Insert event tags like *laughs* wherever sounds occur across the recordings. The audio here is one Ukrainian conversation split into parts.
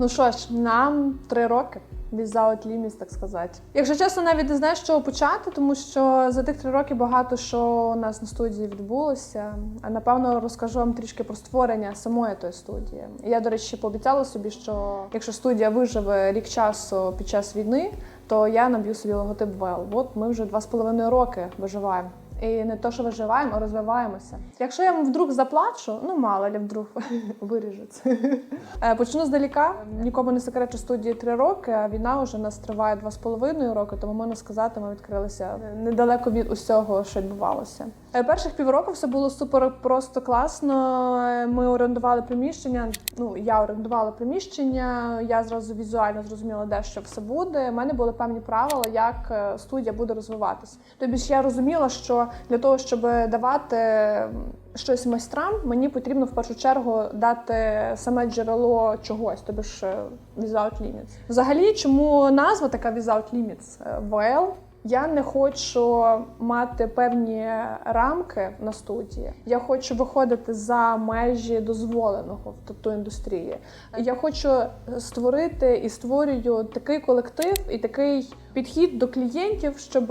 Ну що ж, нам три роки. Without limits, так сказати. Якщо чесно, навіть не знаю, з чого почати, тому що за тих три роки багато що у нас на студії відбулося. А напевно розкажу вам трішки про створення самої тої студії. Я, до речі, пообіцяла собі, що якщо студія виживе рік часу під час війни, то я наб'ю собі логотип ВЕЛ. От ми вже два з половиною роки виживаємо. І не то, що виживаємо, а розвиваємося. Якщо я вдруг заплачу, ну мало ли вдруг *laughs* виріжуть. Е, Почну здаліка. Нікому не секрет, що студії три роки, а війна вже нас триває два з половиною роки, тому можна сказати, ми відкрилися недалеко від усього, що відбувалося. Е, Перших півроку все було супер просто класно. Е, Ми орендували приміщення. Ну я орендувала приміщення. Я зразу візуально зрозуміла, де що все буде. У мене були певні правила, як е, студія буде розвиватися. Тобі ж я розуміла, що для того, щоб давати щось майстрам, мені потрібно в першу чергу дати саме джерело чогось, тобі ж Without Limits. Взагалі, чому назва така Without Limits? VL я не хочу мати певні рамки на студії. Я хочу виходити за межі дозволеного в тату індустрії. Я хочу створити і створюю такий колектив і такий підхід до клієнтів, щоб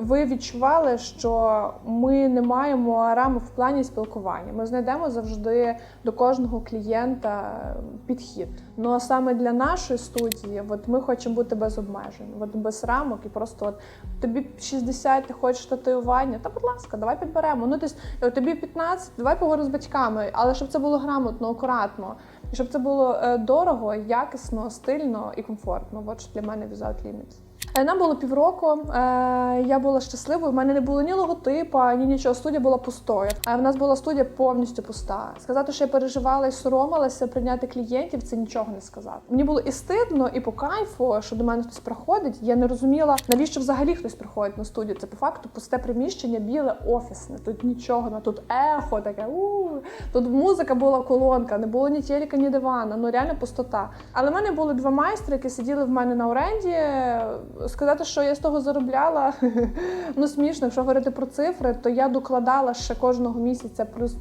ви відчували, що ми не маємо рамок в плані спілкування. Ми знайдемо завжди до кожного клієнта підхід. Ну а саме для нашої студії, от ми хочемо бути без обмежень, от без рамок, і просто от тобі 60, ти хочеш татуювання, та будь ласка, давай підберемо. Ну тобто, тобі 15, давай поговоримо з батьками, але щоб це було грамотно, акуратно. І щоб це було е, дорого, якісно, стильно і комфортно. От для мене Without Limits. Е, Нам було півроку. е, Я була щасливою. У мене не було ні логотипа, ні нічого. Студія була пустою. А в нас була студія повністю пуста. Сказати, що я переживала і соромилася прийняти клієнтів, це нічого не сказати. Мені було і стидно, і по кайфу, що до мене хтось приходить. Я не розуміла, навіщо взагалі хтось приходить на студію. Це по факту пусте приміщення, біле офісне. Тут нічого, тут ехо таке. у Тут музика була колонка, не було ні телека, ні дивана. Ну реально пустота. Але в мене були два майстри, які сиділи в мене на оренді. Сказати, що я з того заробляла, *laughs* ну смішно. Якщо говорити про цифри, то я докладала ще кожного місяця плюс.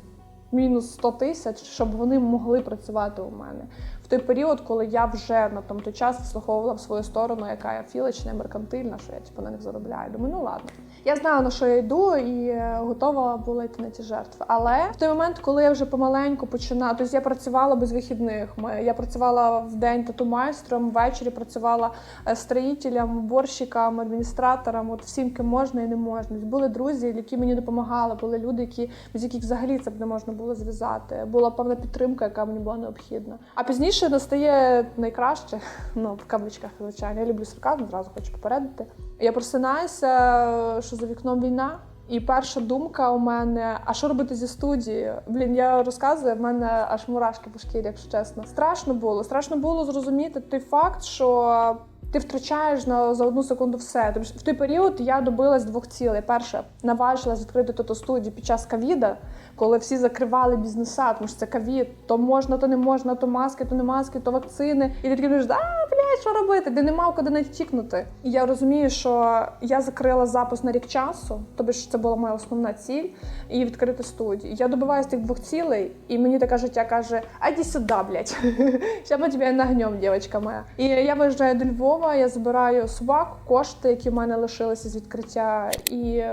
Мінус 100 тисяч, щоб вони могли працювати у мене в той період, коли я вже на тому той час вислуховувала в свою сторону, яка я філична, меркантильна, що я типу, на них заробляю. Думаю, ну ладно. Я знала, на що я йду, і е, готова була йти на ті жертви. Але в той момент, коли я вже помаленьку починала, тобто я працювала без вихідних. Я працювала в день тату-майстром, ввечері працювала е, строїтелем, уборщиком, адміністратором, от всім, ким можна і не можна. Були друзі, які мені допомагали, були люди, які без яких взагалі це б не можна було зв'язати. Була певна підтримка, яка мені була необхідна. А пізніше настає найкраще, *laughs* ну в кавичках, звичайно. Я люблю сарказм, зразу хочу попередити. Я просинаюся, що за вікном війна. І перша думка у мене: а що робити зі студією? Блін, я розказую, в мене аж мурашки по шкірі, якщо чесно. Страшно було. Страшно було зрозуміти той факт, що ти втрачаєш на за одну секунду все. Тобто в той період я добилась двох цілей. Перше, наважилась відкрити тото студію під час ковіда, коли всі закривали бізнеса, тому що це ковід, то можна, то не можна, то маски, то не маски, то вакцини. І ти такий а блядь, що робити? Де нема куди навіть втікнути. І я розумію, що я закрила запис на рік часу, тобто ж це була моя основна ціль, і відкрити студію. Я добиваюся тих двох цілей, і мені таке життя каже: а йди сюди, блядь. *laughs* Сейчас ми тебе нагнем, дівчинка моя. І я виїжджаю до Львова, я збираю собак, кошти, які в мене лишилися з відкриття, і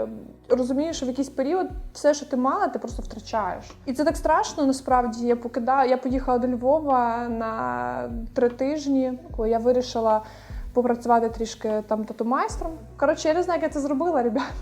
розумію, що в якийсь період все, що ти мала, ти просто втрачаєш. І це так страшно. Насправді я покидала. Я поїхала до Львова на три тижні, коли я вирішила. Попрацювати трішки там тату-майстром. Коротше, я не знаю, як я це зробила, ребят.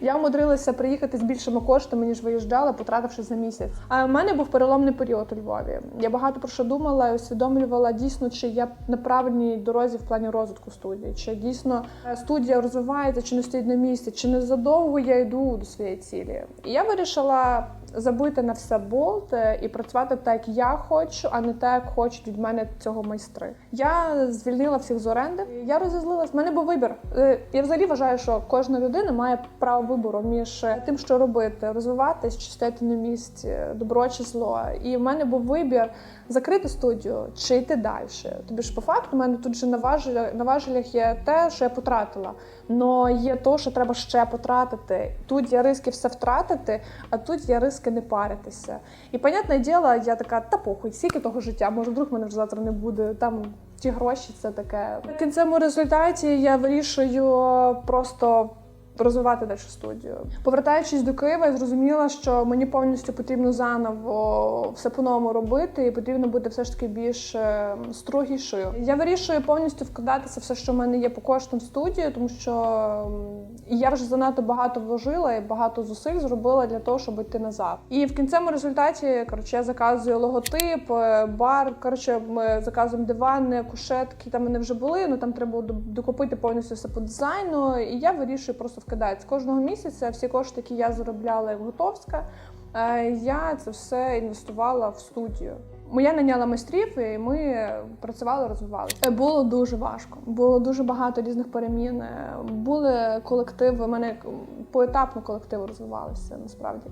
Я умудрилася приїхати з більшими коштами, ніж виїжджала, потративши за місяць. А в мене був переломний період у Львові. Я багато про що думала і усвідомлювала дійсно, чи я на правильній дорозі в плані розвитку студії, чи дійсно е, студія розвивається, чи не стоїть на місці, чи не задовго я йду до своєї цілі. І я вирішила забити на все болт е, і працювати так, як я хочу, а не так, як хочуть від мене цього майстри. Я звільнила всіх з оренди. Я розізлилась. В мене був вибір. Е, Я взагалі вважаю, що кожна людина має право вибору між е, тим, що робити, розвиватись чи стояти на місці, добро чи зло. І в мене був вибір закрити студію чи йти далі. Тобі ж по факту, в мене тут же на важелях, є те, що я потратила. Но є то, що треба ще потратити. Тут є риски все втратити, а тут є риски не паритися. І, понятне діло, я така, та похуй, скільки того життя, може, вдруг мене вже завтра не буде. Там ті гроші це таке. В кінцевому результаті я вирішую просто. Розвивати далі студію. Повертаючись до Києва, я зрозуміла, що мені повністю потрібно заново все по-новому робити, і потрібно бути все ж таки більш е, строгішою. Я вирішую повністю вкладатися все, що в мене є по коштам в студію, тому що я вже занадто багато вложила і багато зусиль зробила для того, щоб йти назад. І в кінцевому результаті коротше, я заказую логотип, е, бар. Коротше, ми заказуємо дивани, кушетки. Там вони вже були. Ну там треба було докупити повністю все по дизайну. І я вирішую просто вкидати. Кожного місяця всі кошти, які я заробляла як готовська, е, я це все інвестувала в студію. Я наняла майстрів, і ми працювали, розвивалися. Е, Було дуже важко. Було дуже багато різних перемін. Е, Були колективи. У мене поетапно колективи розвивалися насправді.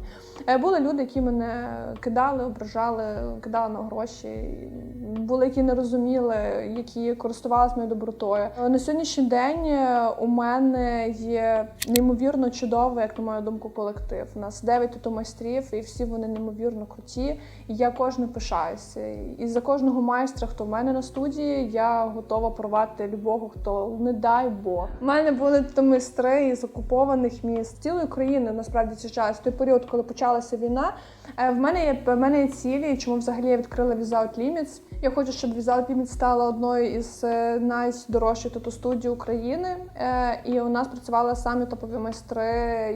Е, Були люди, які мене кидали, ображали, кидали на гроші. Були, які не розуміли, які користувалися моєю добротою. На сьогоднішній день у мене є неймовірно чудовий, як на мою думку, колектив. У нас 9 тут майстрів, і всі вони неймовірно круті. І я кожним пишаюся. І за кожного майстра, хто в мене на студії, я готова порвати любого, хто не дай Бог. У мене були тут майстри із окупованих міст цілої країни. Насправді цей час. Той період, коли почалася війна, е, в мене є в мене є цілі, чому взагалі я відкрила Without Limits. Я хочу, щоб Without Limits стала одною із е, найдорожчих тату студій України. Е, І у нас працювали самі топові майстри,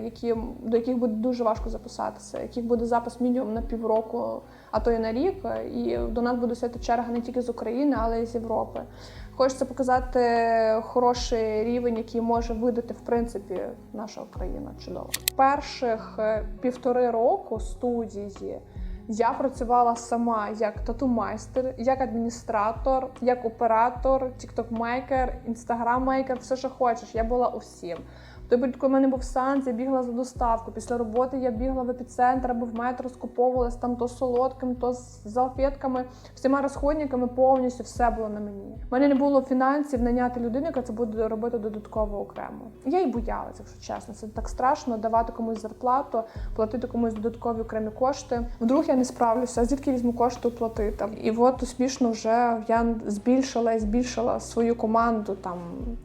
які до яких буде дуже важко записатися, яких буде запис мінімум на півроку, а то й на рік. І до нас буде сяти черга не тільки з України, але й з Європи. Хочеться показати хороший рівень, який може видати в принципі наша Україна. Чудово. Перших е, півтори року студії я працювала сама як тату-майстер, як адміністратор, як оператор, тікток-мейкер, інстаграм-мейкер, все, що хочеш. Я була усім. Період, коли в мене був санс, я бігла за доставку. Після роботи я бігла в епіцентр або в метро, скуповувалась там то солодким, то з залфетками, всіма розходниками повністю все було на мені. У мене не було фінансів наняти людину, яка це буде робити додатково окремо. Я й боялася, якщо чесно. Це так страшно давати комусь зарплату, платити комусь додаткові окремі кошти. Вдруг я не справлюся, а звідки візьму кошти оплатити? І от успішно вже я збільшила і збільшила свою команду. Там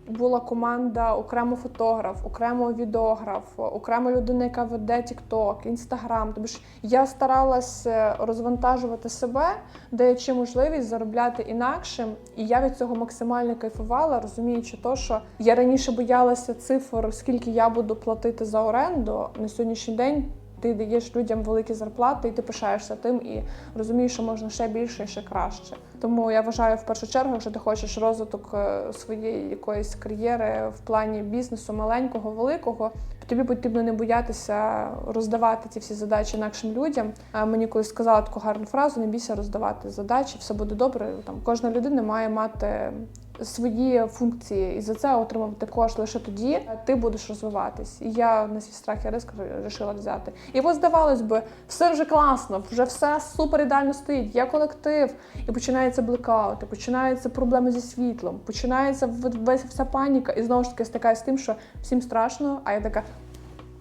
була команда окремо фотограф, окремо відеограф, окрема людина, яка веде TikTok, Instagram. Тобто я старалась е, розвантажувати себе, даючи можливість заробляти інакшим. І я від цього максимально кайфувала, розуміючи то, що я раніше боялася цифр, скільки я буду платити за оренду на сьогоднішній день. Ти даєш людям великі зарплати, і ти пишаєшся тим і розумієш, що можна ще більше і ще краще. Тому я вважаю, в першу чергу, якщо ти хочеш розвиток е, своєї якоїсь кар'єри в плані бізнесу маленького, великого, тобі потрібно не боятися роздавати ці всі задачі інакшим людям. Мені колись сказала таку гарну фразу: не бійся роздавати задачі, все буде добре. Там кожна людина має мати свої функції, і за це отримувати кошти лише тоді ти будеш розвиватись. І я на свій страх і риск вирішила взяти. І от здавалось би, все вже класно, вже все супер ідеально стоїть. Є колектив, і починаються блекаути, починаються проблеми зі світлом, починається весь вся паніка, і знову ж таки стикаюся з тим, що всім страшно, а я така.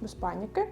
Без паніки.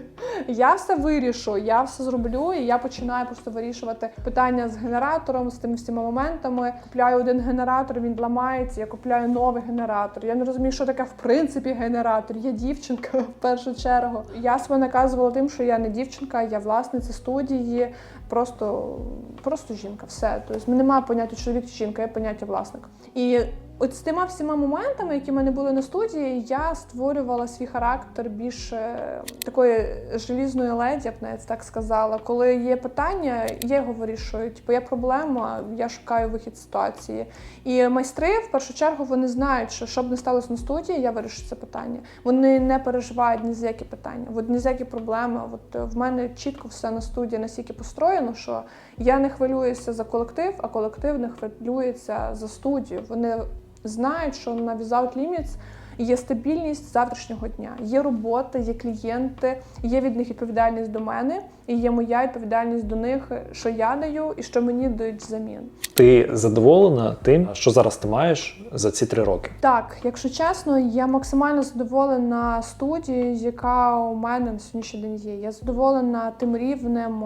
*laughs* я все вирішу, я все зроблю, і я починаю просто вирішувати питання з генератором, з тими всіма моментами. Купляю один генератор, він ламається, я купляю новий генератор. Я не розумію, що таке в принципі генератор. Я дівчинка *laughs* в першу чергу. Я себе наказувала тим, що я не дівчинка, я власниця студії, просто, просто жінка. Все. Тобто немає поняття чоловік чи жінка, є поняття власник. І От з тими всіма моментами, які в мене були на студії, я створювала свій характер більш е, такої желізної леді, я б навіть так сказала. Коли є питання, я його вирішую. Типу, є проблема, я шукаю вихід ситуації. І майстри, в першу чергу, вони знають, що щоб не сталося на студії, я вирішу це питання. Вони не переживають ні за які питання, от ні за які проблеми. От е, в мене чітко все на студії настільки построєно, що я не хвилююся за колектив, а колектив не хвилюється за студію. Вони знають, що на Without Limits Є стабільність завтрашнього дня, є робота, є клієнти, є від них відповідальність до мене, і є моя відповідальність до них, що я даю і що мені дають взамін. Ти задоволена тим, що зараз ти маєш за ці три роки? Так, якщо чесно, я максимально задоволена студією, яка у мене на сьогоднішній день є. Я задоволена тим рівнем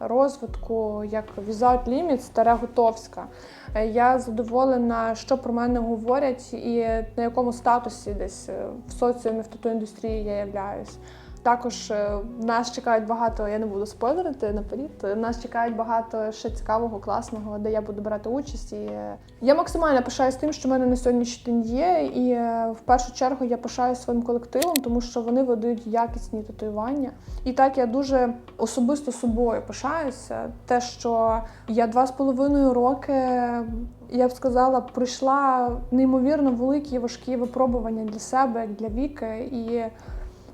розвитку, як Without Limits та Реготовська. Е, Я задоволена, що про мене говорять, і на якому статусі десь е, в соціумі в тату-індустрії я являюсь. Також е, нас чекають багато, я не буду спойлерити наперед. Нас чекають багато ще цікавого, класного, де я буду брати участь. І е, я максимально пишаюсь тим, що в мене на сьогоднішній день є. І е, в першу чергу я пишаюсь своїм колективом, тому що вони видають якісні татуювання. І так я дуже особисто собою пишаюся. Те, що я два з половиною роки, я б сказала, пройшла неймовірно великі важкі випробування для себе, для віки. І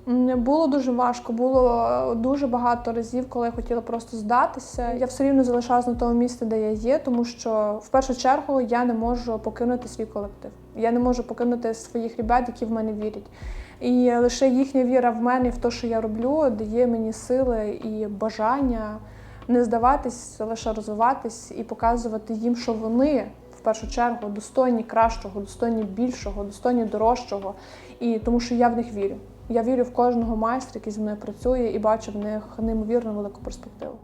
Було дуже важко, було дуже багато разів, коли я хотіла просто здатися. Я все рівно залишалась на тому місці, де я є, тому що в першу чергу я не можу покинути свій колектив. Я не можу покинути своїх ребят, які в мене вірять. І лише їхня віра в мене в те, що я роблю, дає мені сили і бажання не здаватись, лише розвиватись і показувати їм, що вони в першу чергу достойні кращого, достойні більшого, достойні дорожчого. І тому що я в них вірю. Я вірю в кожного майстра, який зі мною працює, і бачу в них неймовірно велику перспективу.